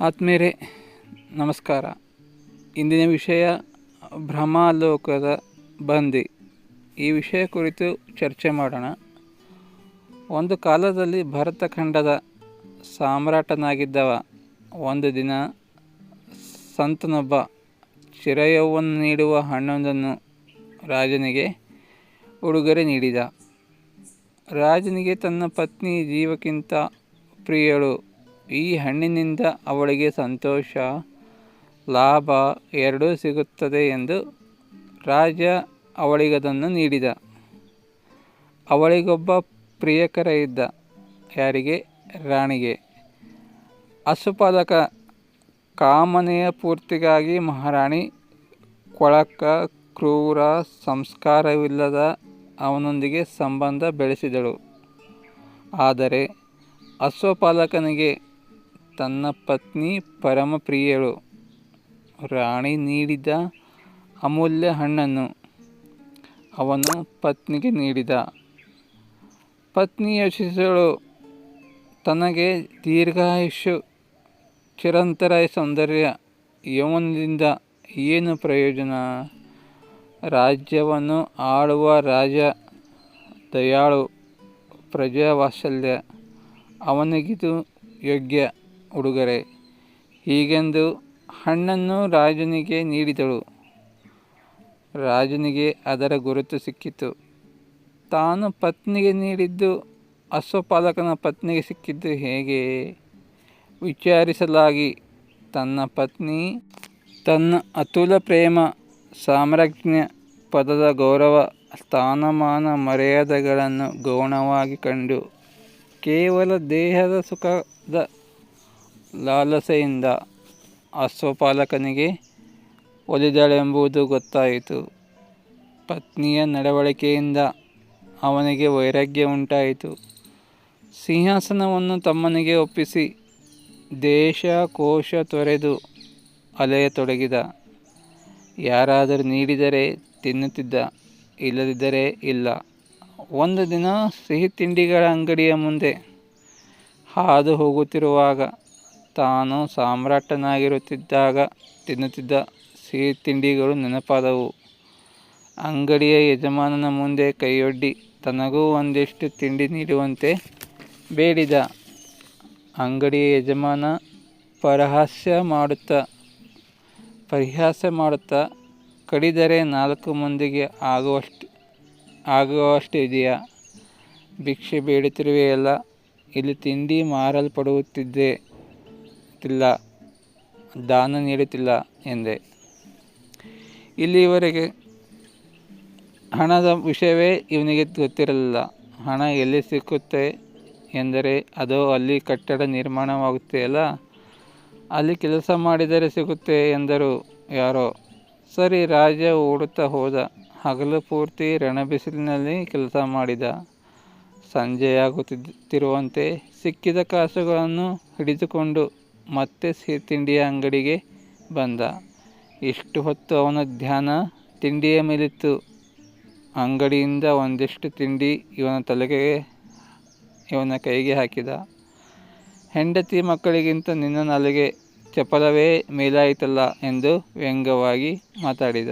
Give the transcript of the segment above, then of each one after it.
ಆತ್ಮೀಯರೇ, ನಮಸ್ಕಾರ. ಇಂದಿನ ವಿಷಯ ಭ್ರಮಾಲೋಕದ ಬಂದಿ. ಈ ವಿಷಯ ಕುರಿತು ಚರ್ಚೆ ಮಾಡೋಣ. ಒಂದು ಕಾಲದಲ್ಲಿ ಭರತಖಂಡದ ಸಾಮ್ರಾಟನಾಗಿದ್ದವ. ಒಂದು ದಿನ ಸಂತನೊಬ್ಬ ಚಿರಯೌವನ್ನು ನೀಡುವ ಹಣ್ಣೊಂದನ್ನು ರಾಜನಿಗೆ ಉಡುಗೊರೆ ನೀಡಿದ. ರಾಜನಿಗೆ ತನ್ನ ಪತ್ನಿ ಜೀವಕ್ಕಿಂತ ಪ್ರಿಯಳು ಈ ಹಣ್ಣಿನಿಂದ ಅವಳಿಗೆ ಸಂತೋಷ, ಲಾಭ ಎರಡೂ ಸಿಗುತ್ತದೆ ಎಂದು ರಾಜ ಅವಳಿಗದನ್ನು ನೀಡಿದ. ಅವಳಿಗೊಬ್ಬ ಪ್ರಿಯಕರ ಇದ್ದ. ಯಾರಿಗೆ? ರಾಣಿಗೆ. ಅಸುಪಾದಕ ಕಾಮನೆಯ ಪೂರ್ತಿಗಾಗಿ ಮಹಾರಾಣಿ ಕೊಳಕ ಕ್ರೂರ ಸಂಸ್ಕಾರವಿಲ್ಲದ ಅವನೊಂದಿಗೆ ಸಂಬಂಧ ಬೆಳೆಸಿದಳು. ಆದರೆ ಅಶ್ವಪಾಲಕನಿಗೆ ತನ್ನ ಪತ್ನಿ ಪರಮಪ್ರಿಯಳು. ರಾಣಿ ನೀಡಿದ ಅಮೂಲ್ಯ ಹಣ್ಣನ್ನು ಅವನು ಪತ್ನಿಗೆ ನೀಡಿದ. ಪತ್ನಿ ಯೋಚಿಸಲು ತನಗೆ ದೀರ್ಘಾಯುಷ್ಯು, ಚಿರಂತರ ಸೌಂದರ್ಯ, ಯೌವನದಿಂದ ಏನು ಪ್ರಯೋಜನ? ರಾಜ್ಯವನ್ನು ಆಳುವ ರಾಜ ದಯಾಳು, ಪ್ರಜಾವಾತ್ಸಲ್ಯ, ಅವನಿಗಿದು ಯೋಗ್ಯ. ಉಡುಗೊರೆ ಹೀಗೆಂದು ಹಣ್ಣನ್ನು ರಾಜನಿಗೆ ನೀಡಿದಳು. ರಾಜನಿಗೆ ಅದರ ಗುರುತು ಸಿಕ್ಕಿತು. ತಾನು ಪತ್ನಿಗೆ ನೀಡಿದ್ದು ಅಶ್ವಪಾಲಕನ ಪತ್ನಿಗೆ ಸಿಕ್ಕಿದ್ದು ಹೇಗೆ? ವಿಚಾರಿಸಲಾಗಿ. ತನ್ನ ಪತ್ನಿ, ತನ್ನ ಅತುಲ ಪ್ರೇಮ ಸಾಮ್ರಾಜ್ಞ ಪದದ ಗೌರವ, ಸ್ಥಾನಮಾನ ಮರ್ಯಾದೆಗಳನ್ನು ಗೌಣವಾಗಿ ಕಂಡು ಕೇವಲ ದೇಹದ ಸುಖದ ಲಾಲಸೆಯಿಂದ ಅಶ್ವಪಾಲಕನಿಗೆ ಒಲಿದಳೆಂಬುದು ಗೊತ್ತಾಯಿತು. ಪತ್ನಿಯ ನಡವಳಿಕೆಯಿಂದ ಅವನಿಗೆ ವೈರಾಗ್ಯ ಉಂಟಾಯಿತು. ಸಿಂಹಾಸನವನ್ನು ತಮ್ಮನಿಗೆ ಒಪ್ಪಿಸಿ ದೇಶ ಕೋಶ ತೊರೆದು ಅಲೆಯತೊಡಗಿದ ಯಾರಾದರೂ ನೀಡಿದರೆ ತಿನ್ನುತ್ತಿದ್ದ, ಇಲ್ಲದಿದ್ದರೆ ಇಲ್ಲ. ಒಂದು ದಿನ ಸಿಹಿ ತಿಂಡಿಗಳ ಅಂಗಡಿಯ ಮುಂದೆ ಹಾದು ಹೋಗುತ್ತಿರುವಾಗ ತಾನು ಸಾಮ್ರಾಟನಾಗಿರುತ್ತಿದ್ದಾಗ ತಿನ್ನುತ್ತಿದ್ದ ಸಿಹಿ ತಿಂಡಿಗಳು ನೆನಪಾದವು. ಅಂಗಡಿಯ ಯಜಮಾನನ ಮುಂದೆ ಕೈಯೊಡ್ಡಿ, ತನಗೂ ಒಂದಿಷ್ಟು ತಿಂಡಿ ನೀಡುವಂತೆ ಬೇಡಿದ. ಅಂಗಡಿಯ ಯಜಮಾನ ಪರಹಾಸ್ಯ ಮಾಡುತ್ತಾ, ಪರಿಹಾಸ ಮಾಡುತ್ತಾ, ಕಡಿದರೆ ನಾಲ್ಕು ಮಂದಿಗೆ ಆಗುವಷ್ಟು ಆಗುವಷ್ಟು ಇದೆಯಾ? ಭಿಕ್ಷೆ ಬೇಡುತ್ತಿರುವೆಯಲ್ಲ, ಇಲ್ಲಿ ತಿಂಡಿ ಮಾರಲ್ಪಡುತ್ತಿದ್ದೇ. ತಿಲ್ಲ ದಾನ ನೀಡುತ್ತಿಲ್ಲ ಎಂದೆ. ಇಲ್ಲಿಯವರೆಗೆ ಹಣದ ವಿಷಯವೇ ಇವನಿಗೆ ಗೊತ್ತಿರಲಿಲ್ಲ. ಹಣ ಎಲ್ಲಿ ಸಿಕ್ಕುತ್ತೆ ಎಂದರೆ, ಅದು ಅಲ್ಲಿ ಕಟ್ಟಡ ನಿರ್ಮಾಣವಾಗುತ್ತೆಯಲ್ಲ? ಅಲ್ಲಿ ಕೆಲಸ ಮಾಡಿದರೆ ಸಿಗುತ್ತೆ ಎಂದರು ಯಾರೋ. ಸರಿ, ರಾಜ ಓಡುತ್ತಾ ಹೋದ. ಹಗಲು ಪೂರ್ತಿ ರಣಬಿಸಿಲಿನಲ್ಲಿ ಕೆಲಸ ಮಾಡಿದ. ಸಂಜೆಯಾಗುತ್ತಿರುವಂತೆ ಸಿಕ್ಕಿದ ಕಾಸುಗಳನ್ನು ಹಿಡಿದುಕೊಂಡು ಮತ್ತೆ ಸಿಹಿ ತಿಂಡಿಯ ಅಂಗಡಿಗೆ ಬಂದ. ಇಷ್ಟು ಹೊತ್ತು ಅವನ ಧ್ಯಾನ ತಿಂಡಿಯ ಮೇಲಿತ್ತು. ಅಂಗಡಿಯಿಂದ ಒಂದಿಷ್ಟು ತಿಂಡಿ ಇವನ ತಲೆಗೆ, ಇವನ ಕೈಗೆ ಹಾಕಿದ. ಹೆಂಡತಿ ಮಕ್ಕಳಿಗಿಂತ ನಿನ್ನ ನಾಲಿಗೆ ಚಪಲವೇ ಮೇಲಾಯಿತಲ್ಲ ಎಂದು ವ್ಯಂಗ್ಯವಾಗಿ ಮಾತಾಡಿದ.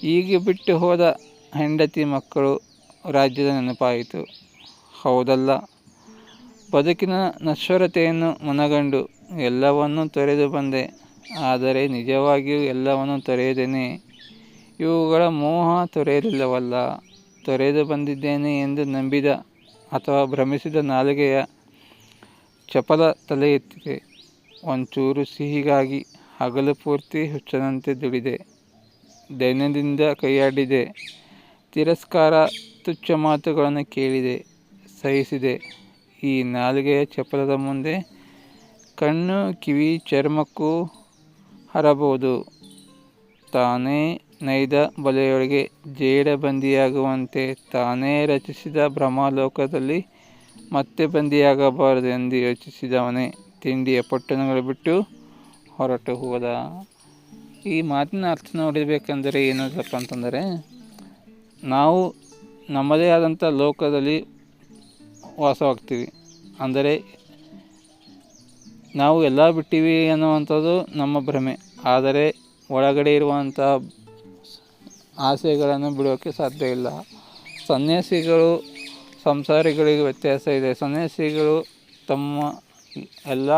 ಹೀಗೆ ಬಿಟ್ಟು ಹೋದ ಹೆಂಡತಿ ಮಕ್ಕಳು ರಾಜ್ಯದ ನೆನಪಾಯಿತು. ಹೌದಲ್ಲ ಬದುಕಿನ ನಶ್ವರತೆಯನ್ನು ಮನಗಂಡು ಎಲ್ಲವನ್ನೂ ತೊರೆದು ಬಂದೆ. ಆದರೆ ನಿಜವಾಗಿಯೂ ಎಲ್ಲವನ್ನೂ ತೊರೆಯದೇನೆ? ಇವುಗಳ ಮೋಹ ತೊರೆಯಲಿಲ್ಲವಲ್ಲ? ತೊರೆದು ಬಂದಿದ್ದೇನೆ ಎಂದು ನಂಬಿದ ಅಥವಾ ಭ್ರಮಿಸಿದ ನಾಲಿಗೆಯ ಚಪಲ ತಲೆ ಎತ್ತಿದೆ ಒಂಚೂರು ಸಿಹಿಗಾಗಿ ಹಗಲು ಪೂರ್ತಿ ಹುಚ್ಚನಂತೆ ದುಡಿದೆ. ದೈನ್ಯದಿಂದ ಕೈಯಾಡಿದೆ. ತಿರಸ್ಕಾರ, ತುಚ್ಛ ಮಾತುಗಳನ್ನು ಕೇಳಿದೆ, ಸಹಿಸಿದೆ. ಈ ನಾಲಿಗೆಯ ಚಪಲದ ಮುಂದೆ ಕಣ್ಣು, ಕಿವಿ, ಚರ್ಮಕ್ಕೂ ಹರಬಹುದು. ತಾನೇ ನೈದ ಬಲೆಯೊಳಗೆ ಜೇಡ ಬಂದಿಯಾಗುವಂತೆ ತಾನೇ ರಚಿಸಿದ ಭ್ರಮಾಲೋಕದಲ್ಲಿ ಮತ್ತೆ ಬಂದಿಯಾಗಬಾರದು ಎಂದು ಯೋಚಿಸಿದವನೇ. ತಿಂಡಿಯ ಪೊಟ್ಟಣಗಳು ಬಿಟ್ಟು ಹೊರಟು ಹೋದ. ಈ ಮಾತಿನ ಅರ್ಥ ನೋಡಬೇಕೆಂದರೆ ಏನದಪ್ಪ ಅಂತಂದರೆ, ನಾವು ನಮ್ಮದೇ ಆದಂಥ ಲೋಕದಲ್ಲಿ ವಾಸವಾಗ್ತೀವಿ. ಅಂದರೆ ನಾವು ಎಲ್ಲ ಬಿಟ್ಟಿವಿ ಅನ್ನುವಂಥದ್ದು ನಮ್ಮ ಭ್ರಮೆ. ಆದರೆ ಒಳಗಡೆ ಇರುವಂಥ ಆಸೆಗಳನ್ನು ಬಿಡೋಕ್ಕೆ ಸಾಧ್ಯ ಇಲ್ಲ. ಸನ್ಯಾಸಿಗಳು ಸಂಸಾರಿಗಳಿಗೆ ವ್ಯತ್ಯಾಸ ಇದೆ. ಸನ್ಯಾಸಿಗಳು ತಮ್ಮ ಎಲ್ಲ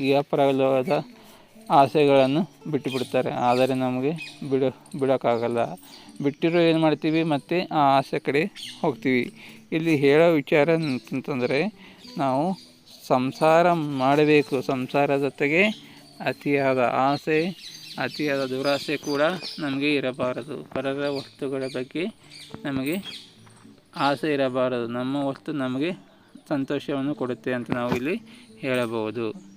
ಇಹಪರಲೋಕದ ಆಸೆಗಳನ್ನು ಬಿಟ್ಟು ಬಿಡ್ತಾರೆ ಆದರೆ ನಮಗೆ ಬಿಡೋ, ಬಿಡೋಕ್ಕಾಗಲ್ಲ. ಬಿಟ್ಟಿರೋ ಏನು ಮಾಡ್ತೀವಿ, ಮತ್ತು ಆ ಆಸೆ ಕಡೆ ಹೋಗ್ತೀವಿ. ಇಲ್ಲಿ ಹೇಳೋ ವಿಚಾರ ಅಂತಂದರೆ ನಾವು ಸಂಸಾರ ಮಾಡಬೇಕು. ಸಂಸಾರ ಜೊತೆಗೆ ಅತಿಯಾದ ಆಸೆ, ಅತಿಯಾದ ದುರಾಸೆ ಕೂಡ ನಮಗೆ ಇರಬಾರದು. ಪರರ ವಸ್ತುಗಳ ಬಗ್ಗೆ ನಮಗೆ ಆಸೆ ಇರಬಾರದು. ನಮ್ಮ ವಸ್ತು ನಮಗೆ ಸಂತೋಷವನ್ನು ಕೊಡುತ್ತೆ ಅಂತ ನಾವು ಇಲ್ಲಿ ಹೇಳಬಹುದು.